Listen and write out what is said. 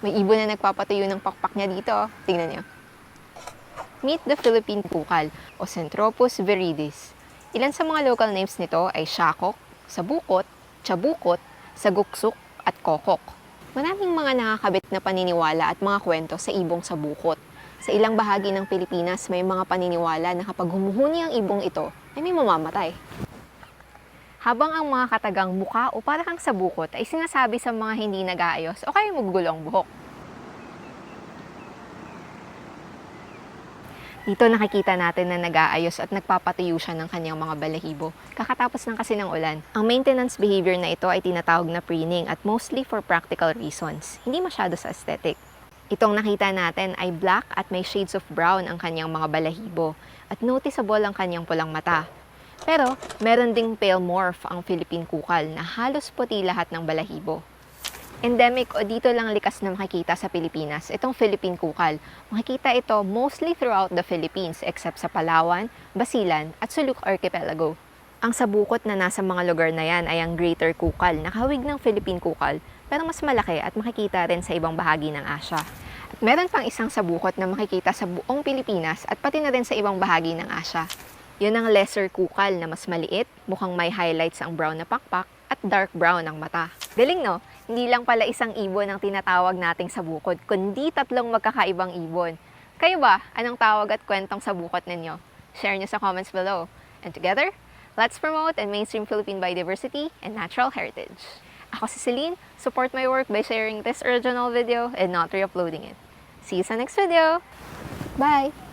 May ibon na nagpapatuyo ng pakpak niya dito. Tingnan niyo. Meet the Philippine Kukal o Centropus viridis. Ilan sa mga local names nito ay Shakok, Sabukot, Chabukot, Saguksuk at Kokok. Maraming mga nakakabit na paniniwala at mga kwento sa ibong sabukot. Sa ilang bahagi ng Pilipinas, may mga paniniwala na kapag humuhuni ang ibong ito, ay may mamamatay. Habang ang mga katagang muka o para kang sabukot ay sinasabi sa mga hindi nag-aayos o kaya magugulong buhok. Dito nakikita natin na nag-aayos at nagpapatuyo siya ng kanyang mga balahibo. Kakatapos lang kasi ng ulan. Ang maintenance behavior na ito ay tinatawag na preening at mostly for practical reasons. Hindi masyado sa aesthetic. Itong nakita natin ay black at may shades of brown ang kanyang mga balahibo at noticeable ang kanyang pulang mata. Pero meron ding pale morph ang Philippine kukal na halos puti lahat ng balahibo. Endemic o dito lang likas na makikita sa Pilipinas, itong Philippine kukal. Makikita ito mostly throughout the Philippines except sa Palawan, Basilan at Suluk Archipelago. Ang sabukot na nasa mga lugar na yan ay ang Greater Kukal, nakahawig ng Philippine Kukal, pero mas malaki at makikita rin sa ibang bahagi ng Asya. At meron pang isang sabukot na makikita sa buong Pilipinas at pati na rin sa ibang bahagi ng Asya. Yun ang lesser kukal na mas maliit, mukhang may highlights ang brown na pakpak, at dark brown ang mata. Galing no? Hindi lang pala isang ibon ang tinatawag nating sabukod, kundi tatlong magkakaibang ibon. Kayo ba? Anong tawag at kwentong sabukot ninyo? Share nyo sa comments below. And together, let's promote and mainstream Philippine biodiversity and natural heritage. Ako si Celine. Support my work by sharing this original video and not re-uploading it. See you sa next video. Bye!